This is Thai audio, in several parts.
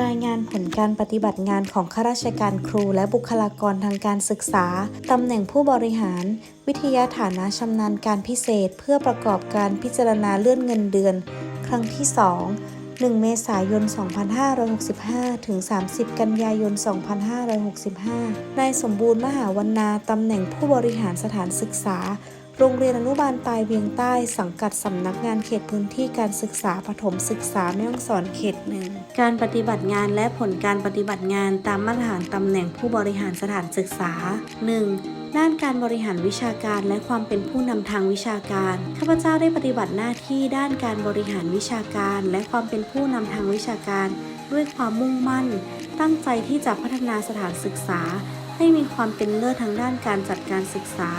รายงานผลการปฏิบัติงานของข้าราชการครูและบุคลากรทางการศึกษา ตำแหน่งผู้บริหาร วิทยาฐานะชำนาญการพิเศษ เพื่อประกอบการพิจารณาเลื่อนเงินเดือน ครั้งที่ 2 1 เมษายน 2565 ถึง 30 กันยายน 2565 นายสมบูรณ์มหาวรรณาตำแหน่งผู้บริหารสถานศึกษา โรงเรียนอนุบาลปลายเวียงใต้สังกัดสำนักงานเขตพื้นที่การศึกษาปฐมศึกษาแม่ฮ่องสอนเขตหนึ่ง การปฏิบัติงานและผลการปฏิบัติงานตามมาตรฐานตำแหน่งผู้บริหารสถานศึกษา 1. ด้านการบริหารวิชาการและความเป็นผู้นำทางวิชาการ ข้าพเจ้าได้ปฏิบัติหน้าที่ด้านการบริหารวิชาการ และความเป็นผู้นำทางวิชาการ ด้วยความมุ่งมั่น ตั้งใจที่จะพัฒนาสถานศึกษา ให้มีความเป็นเลิศทางด้านการจัดการศึกษา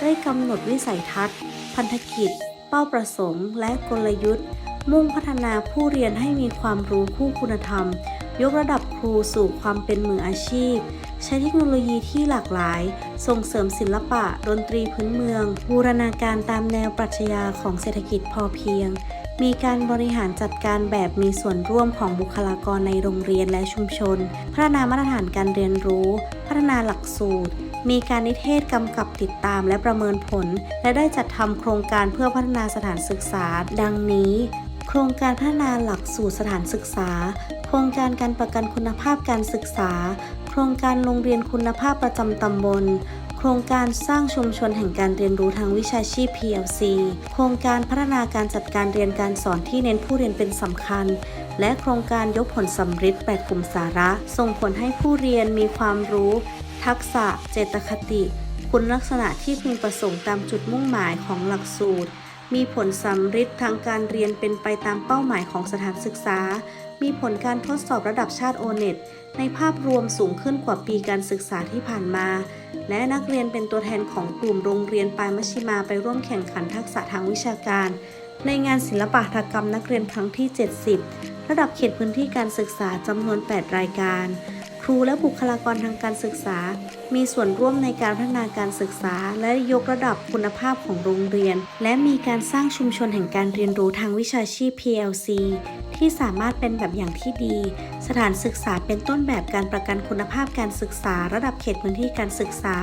ได้กำหนดวิสัยทัศน์ พันธกิจ เป้าประสงค์ และกลยุทธ์ มุ่งพัฒนาผู้เรียนให้มีความรู้คู่คุณธรรม ยกระดับครูสู่ความเป็นมืออาชีพ ใช้เทคโนโลยีที่หลากหลาย ส่งเสริมศิลปะ ดนตรีพื้นเมือง บูรณาการตามแนวปรัชญาของเศรษฐกิจพอเพียง มีการบริหารจัดการแบบมีส่วนร่วมของบุคลากรในโรงเรียนและชุมชน พัฒนามาตรฐานการเรียนรู้ พัฒนาหลักสูตร มีการนิเทศกำกับติดตามและประเมินผล และได้จัดทำโครงการเพื่อพัฒนาสถานศึกษา ดังนี้ โครงการพัฒนาหลักสูตรสถานศึกษา โครงการการประกันคุณภาพการศึกษา โครงการโรงเรียนคุณภาพประจำตำบลโครงการสร้างชุมชนแห่งการเรียนรู้ทางวิชาชีพ PLC โครงการพัฒนาการจัดการเรียนการสอนที่เน้นผู้เรียนเป็นสำคัญ และโครงการยกผลสำฤทธิ์8กลุ่มสาระ ส่งผลให้ผู้เรียนมีความรู้ ทักษะ เจตคติ คุณลักษณะที่พึงประสงค์ตามจุดมุ่งหมายของหลักสูตร มีผลสำฤทธิ์ทางการเรียนเป็นไปตามเป้าหมายของสถานศึกษา มีผลการทดสอบระดับชาติโอเน็ตในภาพรวมสูงขึ้นกว่าปีการศึกษาที่ผ่านมา และนักเรียนเป็นตัวแทนของกลุ่มโรงเรียนปลายมชิมาไปร่วมแข่งขันทักษะทางวิชาการ ในงานศิลปหัตถกรรมนักเรียนครั้งที่ 70 ระดับเขตพื้นที่การศึกษาจำนวน 8 รายการ ครูและบุคลากรทางการศึกษา มีส่วนร่วมในการพัฒนาการศึกษา และยกระดับคุณภาพของโรงเรียน และมีการสร้างชุมชนแห่งการเรียนรู้ทางวิชาชีพ PLC ที่สามารถเป็นแบบอย่างที่ดี สถานศึกษาเป็นต้นแบบการประกันคุณภาพการศึกษา ระดับเขตพื้นที่การศึกษา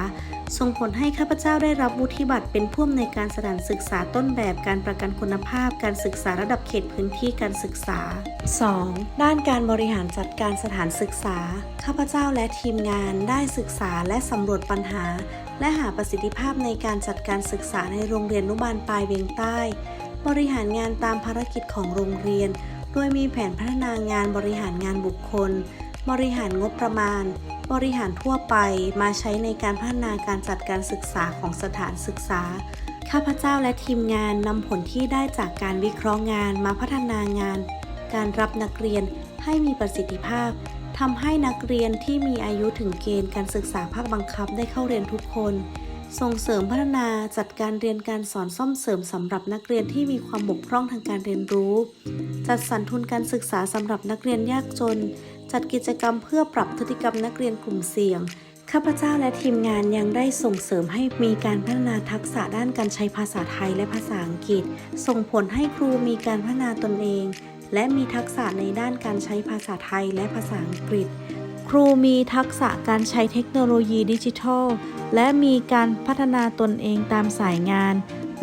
ส่งผลให้ข้าพเจ้าได้รับวุฒิบัตรเป็นผู้อำนวยการสถานศึกษาต้นแบบการประกันคุณภาพการศึกษาระดับเขตพื้นที่การศึกษา 2. ด้านการบริหารจัดการสถานศึกษา ข้าพเจ้าและทีมงานได้ศึกษาและสำรวจปัญหา และหาประสิทธิภาพในการจัดการศึกษาในโรงเรียนนุบาลปลายเวียงใต้ บริหารงานตามภารกิจของโรงเรียน โดยมีแผนพัฒนางานบริหารงานบุคคล บริหารงบประมาณ บริหารทั่วไปมาใช้ในการพัฒนาการจัดการศึกษาของสถานศึกษา ข้าพเจ้าและทีมงานนำผลที่ได้จากการวิเคราะห์งานมาพัฒนางาน การรับนักเรียนให้มีประสิทธิภาพทำให้นักเรียนที่มีอายุถึงเกณฑ์การศึกษาภาคบังคับได้เข้าเรียนทุกคน ส่งเสริมพัฒนาจัดการเรียนการสอนซ่อมเสริมสำหรับนักเรียนที่มีความบกพร่องทางการเรียนรู้ จัดสรรทุนการศึกษาสำหรับนักเรียนยากจน จัดกิจกรรมเพื่อปรับพฤติกรรมนักเรียนกลุ่มเสี่ยง ข้าพเจ้าและทีมงานยังได้ส่งเสริมให้มีการพัฒนาทักษะด้านการใช้ภาษาไทยและภาษาอังกฤษ ส่งผลให้ครูมีการพัฒนาตนเอง และมีทักษะในด้านการใช้ภาษาไทยและภาษาอังกฤษ ครูมีทักษะการใช้เทคโนโลยีดิจิทัล และมีการพัฒนาตนเองตามสายงาน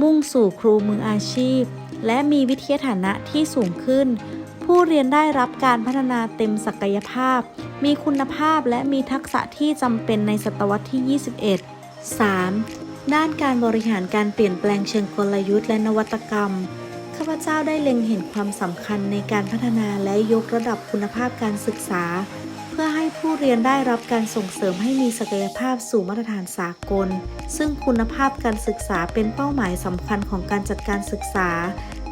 มุ่งสู่ครูมืออาชีพ และมีวิทยาฐานะที่สูงขึ้น ผู้เรียนได้รับการพัฒนาเต็มศักยภาพ มีคุณภาพและมีทักษะที่จำเป็นในศตวรรษที่ 21 3. ด้านการบริหารการเปลี่ยนแปลงเชิงกลยุทธ์และนวัตกรรม ข้าพเจ้าได้เล็งเห็นความสำคัญในการพัฒนาและยกระดับคุณภาพการศึกษา เพื่อให้ผู้เรียนได้รับการส่งเสริมให้มีศักยภาพสู่มาตรฐานสากล ซึ่งคุณภาพการศึกษาเป็นเป้าหมายสำคัญของการจัดการศึกษา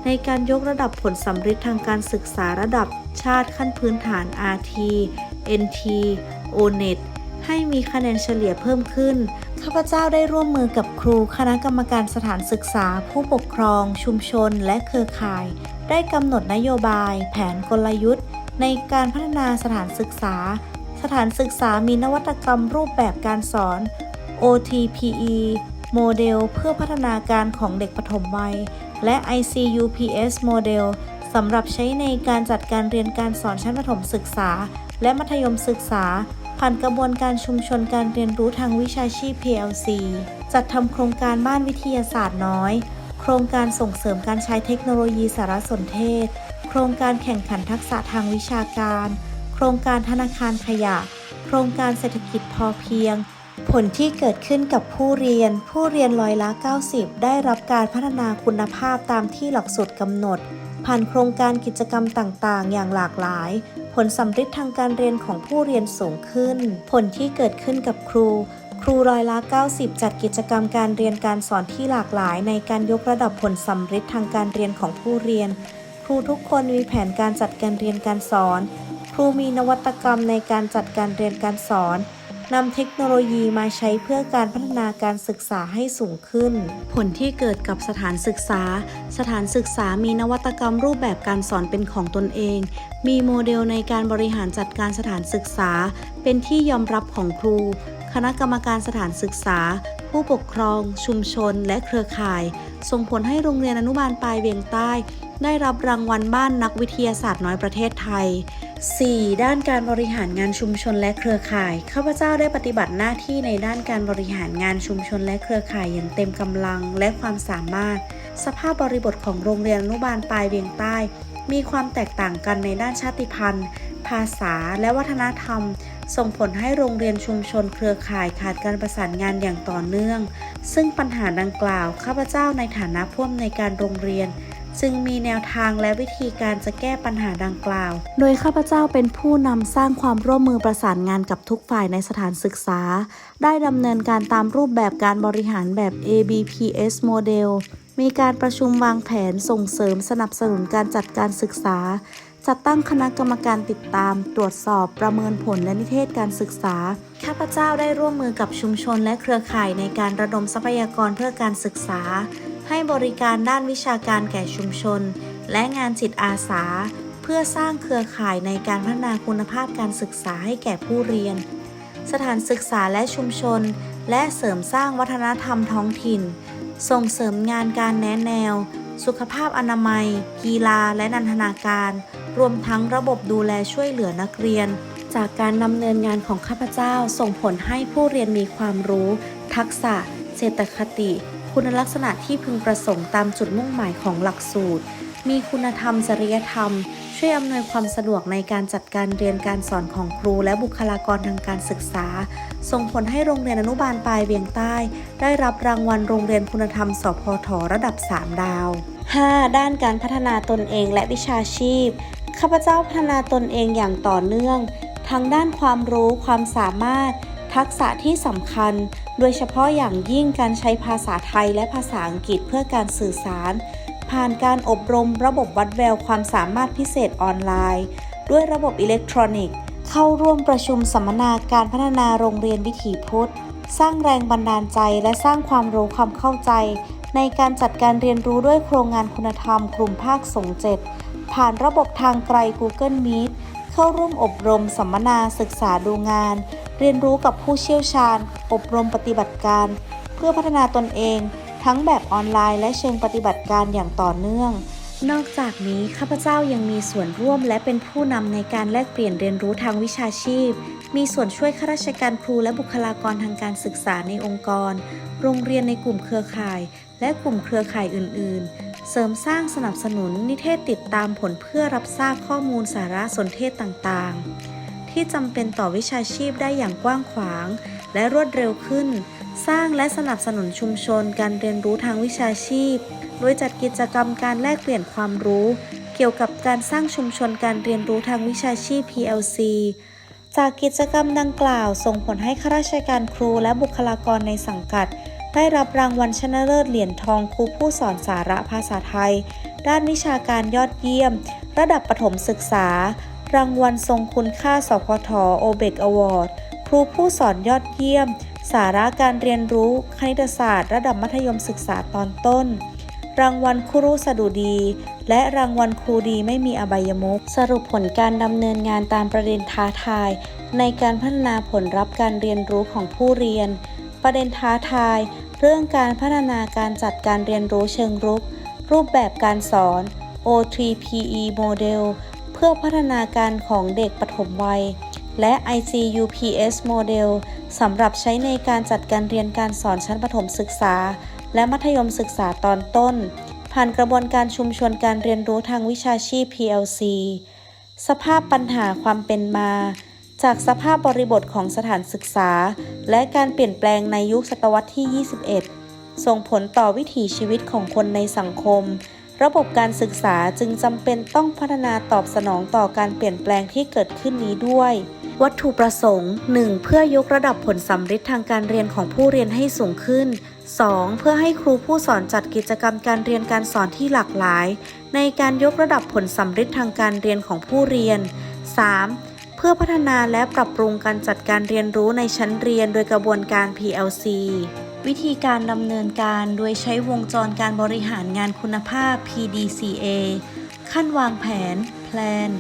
ในการยกระดับผลสำฤทธิ์ทางการศึกษาระดับชาติขั้นพื้นฐาน RT NT ONET ให้มีคะแนนเฉลี่ยเพิ่มขึ้น ข้าพเจ้าได้ร่วมมือกับครู คณะกรรมการสถานศึกษา ผู้ปกครอง ชุมชน และเครือข่าย ได้กำหนดนโยบาย แผนกลยุทธ์ ในการพัฒนาสถานศึกษา สถานศึกษามีนวัตกรรมรูปแบบการสอน OTPE โมเดลเพื่อพัฒนาการของเด็กปฐมวัย และ ICUPS โมเดลสำหรับใช้ในการจัดการเรียนการสอนชั้นประถมศึกษา และมัธยมศึกษา ผ่านกระบวนการชุมชนการเรียนรู้ทางวิชาชีพ PLC จัดทำโครงการบ้านวิทยาศาสตร์น้อย โครงการส่งเสริมการใช้เทคโนโลยีสารสนเทศ โครงการแข่งขันทักษะทางวิชาการ โครงการธนาคารขยะ โครงการเศรษฐกิจพอเพียง ผลที่เกิดขึ้นกับผู้เรียน ผู้เรียนร้อยละ 90 ได้รับการพัฒนาคุณภาพตามที่หลักสูตรกำหนด ผ่านโครงการกิจกรรมต่างๆ อย่างหลากหลาย ผลสำฤทธิ์ทางการเรียนของผู้เรียนสูงขึ้น ผลที่เกิดขึ้นกับครู ครูร้อยละ 90 จัดกิจกรรมการเรียนการสอนที่หลากหลาย ในการยกระดับผลสำฤทธิ์ทางการเรียนของผู้เรียน ครูทุกคนมีแผนการจัดการเรียนการสอน ครูมีนวัตกรรมในการจัดการเรียนการสอน นำเทคโนโลยีมาใช้เพื่อการพัฒนาการศึกษาให้สูงขึ้น ผลที่เกิดกับสถานศึกษา สถานศึกษามีนวัตกรรมรูปแบบการสอนเป็นของตนเอง มีโมเดลในการบริหารจัดการสถานศึกษา เป็นที่ยอมรับของครู คณะกรรมการสถานศึกษา ผู้ปกครอง ชุมชน และเครือข่าย ส่งผลให้โรงเรียนอนุบาลปลายเวียงใต้ ได้รับรางวัลบ้านนักวิทยาศาสตร์น้อยประเทศไทย 4. ด้านการบริหารงานชุมชนและเครือข่าย ข้าพเจ้าได้ปฏิบัติหน้าที่ในด้านการบริหารงานชุมชนและเครือข่ายอย่างเต็มกำลังและความสามารถ สภาพบริบทของโรงเรียนอนุบาลปลายเวียงใต้ มีความแตกต่างกันในด้านชาติพันธุ์ ภาษาและวัฒนธรรม ส่งผลให้โรงเรียนชุมชนเครือข่ายขาดการประสานงานอย่างต่อเนื่อง ซึ่งปัญหาดังกล่าว ข้าพเจ้าในฐานะผู้อำนวยการโรงเรียน จึงมีแนวทางและวิธีการจะแก้ปัญหาดังกล่าว โดยข้าพเจ้าเป็นผู้นำสร้างความร่วมมือประสานงานกับทุกฝ่ายในสถานศึกษา ได้ดำเนินการตามรูปแบบการบริหารแบบ ABPS โมเดลมีการประชุมวางแผนส่งเสริมสนับสนุนการจัดการศึกษา จัดตั้งคณะกรรมการติดตาม ตรวจสอบประเมินผลและนิเทศการศึกษา ข้าพเจ้าได้ร่วมมือกับชุมชนและเครือข่ายในการระดมทรัพยากรเพื่อการศึกษา ให้บริการด้านวิชาการแก่ชุมชน และงานจิตอาสา เพื่อสร้างเครือข่ายในการพัฒนาคุณภาพการศึกษาให้แก่ผู้เรียน สถานศึกษาและชุมชน และเสริมสร้างวัฒนธรรมท้องถิ่น ส่งเสริมงานการแนะแนว สุขภาพอนามัย กีฬาและนันทนาการ รวมทั้งระบบดูแลช่วยเหลือนักเรียน จากการดำเนินงานของข้าพเจ้าส่งผลให้ผู้เรียนมีความรู้ ทักษะเจตคติ คุณลักษณะที่พึงประสงค์ตามจุดมุ่งหมายของหลักสูตร มีคุณธรรมจริยธรรม ช่วยอำนวยความสะดวกในการจัดการเรียนการสอนของครูและบุคลากรทางการศึกษา ส่งผลให้โรงเรียนอนุบาลปลายเวียงใต้ ได้รับรางวัลโรงเรียนคุณธรรมสพทระดับ 3 ดาว 5. ด้านการพัฒนาตนเองและวิชาชีพ ข้าพเจ้าพัฒนาตนเองอย่างต่อเนื่อง ทั้งด้านความรู้ความสามารถ ทักษะที่สำคัญโดยเฉพาะอย่างยิ่งการใช้ภาษาไทยและภาษาอังกฤษเพื่อการสื่อสาร ผ่านการอบรมระบบวัดแววความสามารถพิเศษออนไลน์ ด้วยระบบอิเล็กทรอนิกส์ เข้าร่วมประชุมสัมมนาการพัฒนาโรงเรียนวิถีพุทธ สร้างแรงบันดาลใจและสร้างความรู้ความเข้าใจ ในการจัดการเรียนรู้ด้วยโครงงานคุณธรรมกลุ่มภาคสงเจ็ดผ่านระบบทางไกล Google Meet เข้าร่วมอบรมสัมมนาศึกษาดูงาน เรียนรู้กับผู้เชี่ยวชาญ อบรมปฏิบัติการ เพื่อพัฒนาตนเอง ทั้งแบบออนไลน์และเชิงปฏิบัติการอย่างต่อเนื่อง นอกจากนี้ข้าพเจ้ายังมีส่วนร่วมและเป็นผู้นำในการแลกเปลี่ยนเรียนรู้ทางวิชาชีพ มีส่วนช่วยข้าราชการครูและบุคลากรทางการศึกษาในองค์กร โรงเรียนในกลุ่มเครือข่าย และกลุ่มเครือข่ายอื่น ๆเสริมสร้างสนับสนุนนิเทศติดตามผลเพื่อรับทราบข้อมูลสารสนเทศต่าง ๆ ที่จำเป็นต่อวิชาชีพได้อย่างกว้างขวาง และรวดเร็วขึ้น สร้างและสนับสนุนชุมชนการเรียนรู้ทางวิชาชีพ โดยจัดกิจกรรมการแลกเปลี่ยนความรู้ เกี่ยวกับการสร้างชุมชนการเรียนรู้ทางวิชาชีพ PLC จากกิจกรรมดังกล่าวส่งผลให้ข้าราชการครูและบุคลากรในสังกัด ได้รับรางวัลชนะเลิศเหรียญทองครูผู้สอนสาระภาษาไทย ด้านวิชาการยอดเยี่ยม ระดับประถมศึกษา รางวัลทรงคุณค่าสพทโอเบกอวอร์ดครูผู้สอนยอดเยี่ยม สาระการเรียนรู้คณิตศาสตร์ ระดับมัธยมศึกษาตอนต้น รางวัลครูสดุดี และรางวัลครูดีไม่มีอบายมุขสรุปผลการดำเนินงานตามประเด็นท้าทาย ในการพัฒนาผลลัพธ์การเรียนรู้ของผู้เรียน ประเด็นท้าทาย เรื่องการพัฒนาการจัดการเรียนรู้เชิงรุก รูปแบบการสอน O3PE Model พื่อพัฒนาการของเด็กปฐมวัย และ ICUPS Model สำหรับใช้ในการจัดการเรียนการสอนชั้นประถมศึกษา และมัธยมศึกษาตอนต้น ผ่านกระบวนการชุมชนการเรียนรู้ทางวิชาชีพ PLC สภาพปัญหาความเป็นมา จากสภาพบริบทของสถานศึกษา และการเปลี่ยนแปลงในยุคศตวรรษที่ 21 ส่งผลต่อวิถีชีวิตของคนในสังคม ระบบการศึกษาจึงจำเป็นต้องพัฒนาตอบสนองต่อการเปลี่ยนแปลงที่เกิดขึ้นนี้ด้วย วัตถุประสงค์ 1. เพื่อยกระดับผลสัมฤทธิ์ทางการเรียนของผู้เรียนให้สูงขึ้น 2. เพื่อให้ครูผู้สอนจัดกิจกรรมการเรียนการสอนที่หลากหลาย ในการยกระดับผลสัมฤทธิ์ทางการเรียนของผู้เรียน 3. เพื่อพัฒนาและปรับปรุงการจัดการเรียนรู้ในชั้นเรียนโดยกระบวนการ PLC วิธีการดำเนินการโดยใช้วงจรการบริหารงานคุณภาพ PDCA ขั้นวางแผน Plan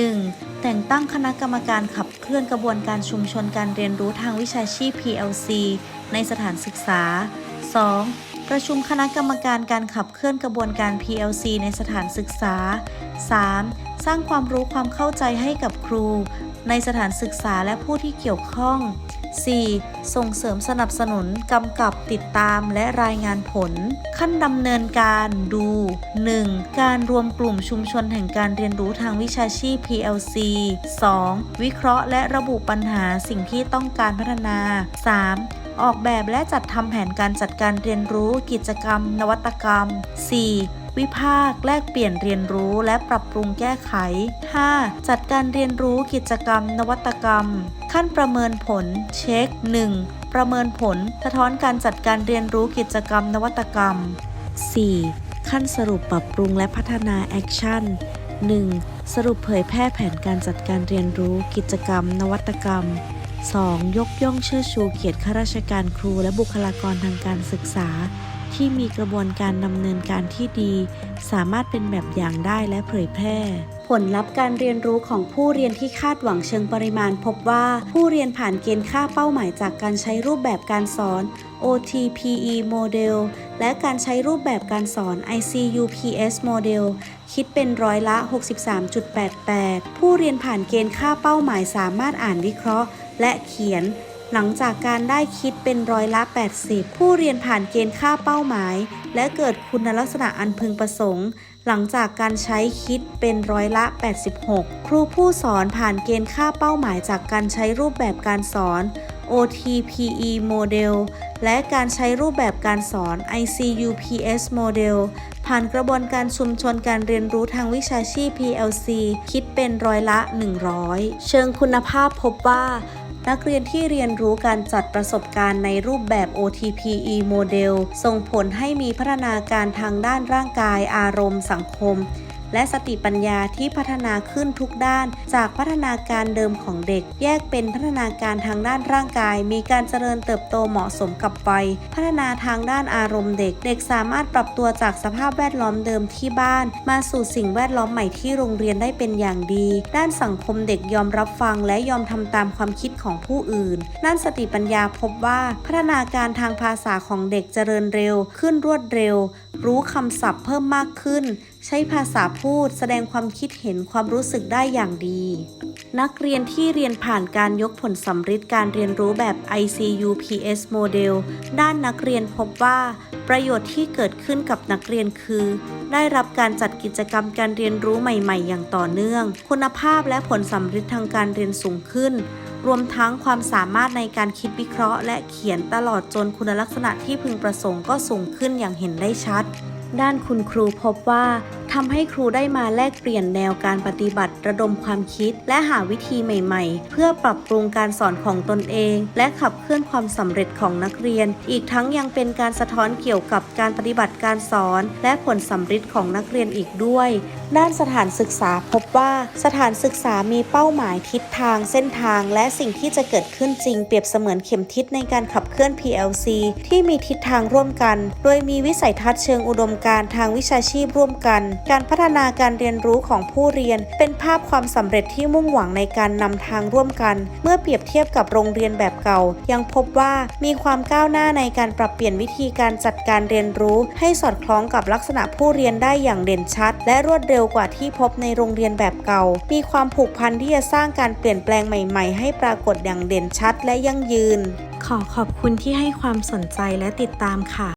1. แต่งตั้งคณะกรรมการขับเคลื่อนกระบวนการชุมชนการเรียนรู้ทางวิชาชีพ PLC ในสถานศึกษา 2. ประชุมคณะกรรมการการขับเคลื่อนกระบวนการ PLC ในสถานศึกษา 3. สร้างความรู้ความเข้าใจให้กับครู ในสถานศึกษาและผู้ที่เกี่ยวข้อง 4. ส่งเสริมสนับสนุนกำกับติดตามและรายงานผล ขั้นดำเนินการดู 1. การรวมกลุ่มชุมชนแห่งการเรียนรู้ทางวิชาชีพ PLC 2. วิเคราะห์และระบุปัญหาสิ่งที่ต้องการพัฒนา 3. ออกแบบและจัดทำแผนการจัดการเรียนรู้กิจกรรม นวัตกรรม 4. วิพากษ์แลกเปลี่ยนเรียนรู้และปรับปรุงแก้ไข 5. จัดการเรียนรู้กิจกรรม นวัตกรรม ขั้นประเมินผล เช็ค 1. ประเมินผล สะท้อนการจัดการเรียนรู้กิจกรรม นวัตกรรม 4. ขั้นสรุปปรับปรุงและพัฒนาแอคชั่น 1. สรุปเผยแพร่แผนการจัดการเรียนรู้กิจกรรม นวัตกรรม 2. ยกย่องเชิดชูเกียรติข้าราชการครูและบุคลากรทางการศึกษา ที่มีกระบวนการดำเนินการที่ดี สามารถเป็นแบบอย่างได้และเผยแพร่ ผลลัพธ์การเรียนรู้ของผู้เรียนที่คาดหวังเชิงปริมาณ พบว่าผู้เรียนผ่านเกณฑ์ค่าเป้าหมายจากการใช้รูปแบบการสอน OTPE Model และการใช้รูปแบบการสอน ICUPS Model คิดเป็นร้อยละ 63.88 ผู้เรียนผ่านเกณฑ์ค่าเป้าหมายสามารถอ่านวิเคราะห์ และเขียน หลังจากการได้คิดเป็นร้อยละ 80 ผู้เรียนผ่านเกณฑ์ค่าเป้าหมาย และเกิดคุณลักษณะอันพึงประสงค์ หลังจากการใช้คิดเป็นร้อยละ 86 ครูผู้สอนผ่านเกณฑ์ค่าเป้าหมายจากการใช้รูปแบบการสอน OTPE Model และการใช้รูปแบบการสอน ICUPS Model ผ่านกระบวนการชุมชนการเรียนรู้ทางวิชาชีพ PLC คิดเป็นร้อยละ 100 เชิงคุณภาพพบว่า นักเรียนที่เรียนรู้การจัดประสบการณ์ในรูปแบบ OTPE Model ส่งผลให้มีพัฒนาการทางด้านร่างกายอารมณ์สังคม และสติปัญญาที่พัฒนาขึ้นทุกด้าน จากพัฒนาการเดิมของเด็ก แยกเป็นพัฒนาการทางด้านร่างกาย มีการเจริญเติบโตเหมาะสมกับวัยพัฒนาทางด้านอารมณ์เด็ก เด็กสามารถปรับตัวจากสภาพแวดล้อมเดิมที่บ้าน มาสู่สิ่งแวดล้อมใหม่ที่โรงเรียนได้เป็นอย่างดี ด้านสังคมเด็กยอมรับฟังและยอมทำตามความคิดของผู้อื่น ด้านสติปัญญาพบว่าพัฒนาการทางภาษาของเด็กเจริญเร็ว ขึ้นรวดเร็ว รู้คำศัพท์เพิ่มมากขึ้น ใช้ภาษาพูดแสดงความคิดเห็นความรู้สึกได้อย่างดี นักเรียนที่เรียนผ่านการยกผลสำฤทธิ์การเรียนรู้แบบ ICUPS Model ด้านนักเรียนพบว่า ประโยชน์ที่เกิดขึ้นกับนักเรียนคือ ได้รับการจัดกิจกรรมการเรียนรู้ใหม่ ๆ อย่างต่อเนื่อง คุณภาพและผลสำฤทธิ์ทางการเรียนสูงขึ้น รวมทั้งความสามารถในการคิดวิเคราะห์ และเขียนตลอดจนคุณลักษณะที่พึงประสงค์ก็สูงขึ้นอย่างเห็นได้ชัด ด้านคุณครูพบว่าทำให้ครูได้มาแลกเปลี่ยนแนวการปฏิบัติระดมความคิด และหาวิธีใหม่ๆ เพื่อปรับปรุงการสอนของตนเอง และขับเคลื่อนความสำเร็จของนักเรียน อีกทั้งยังเป็นการสะท้อนเกี่ยวกับการปฏิบัติการสอน และผลสำเร็จของนักเรียนอีกด้วย ด้านสถานศึกษาพบว่าสถานศึกษามีเป้าหมายทิศทางเส้นทาง และสิ่งที่จะเกิดขึ้นจริง เปรียบเสมือนเข็มทิศในการขับเคลื่อน PLC ที่มีทิศทางร่วมกัน โดยมีวิสัยทัศน์เชิงอุดมการทางวิชาชีพร่วมกัน การพัฒนาการเรียนรู้ของผู้เรียน เป็นภาพความสำเร็จที่มุ่งหวังในการนำทางร่วมกัน เมื่อเปรียบเทียบกับโรงเรียนแบบเก่า ยังพบว่ามีความก้าวหน้าในการปรับเปลี่ยนวิธีการจัดการเรียนรู้ ให้สอดคล้องกับลักษณะผู้เรียนได้อย่างเด่นชัด และรวดเร็วกว่าที่พบในโรงเรียนแบบเก่า มีความผูกพันที่จะสร้างการเปลี่ยนแปลงใหม่ๆ ให้ปรากฏอย่างเด่นชัดและยั่งยืน ขอขอบคุณที่ให้ความสนใจและติดตามค่ะ